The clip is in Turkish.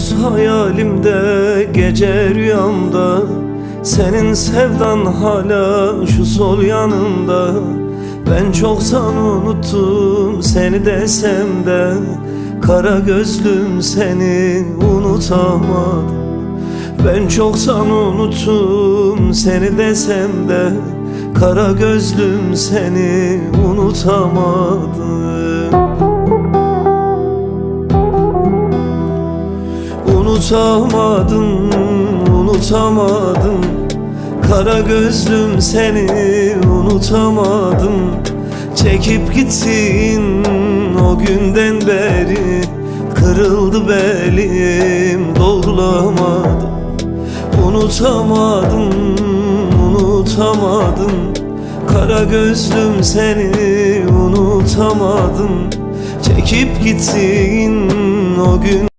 Gündüz hayalimde gece rüyamda Senin sevdan hala şu sol yanımda Ben çoktan unuttum seni desem de Kara gözlüm seni unutamadım. Ben çoktan unuttum seni desem de Kara gözlüm seni unutamadım Unutamadım, unutamadım. Kara gözlüm seni unutamadım. Çekip gitsin o günden beri. Kırıldı belim doğrulamadım Unutamadım, unutamadım. Kara gözlüm seni unutamadım. Çekip gitsin o gün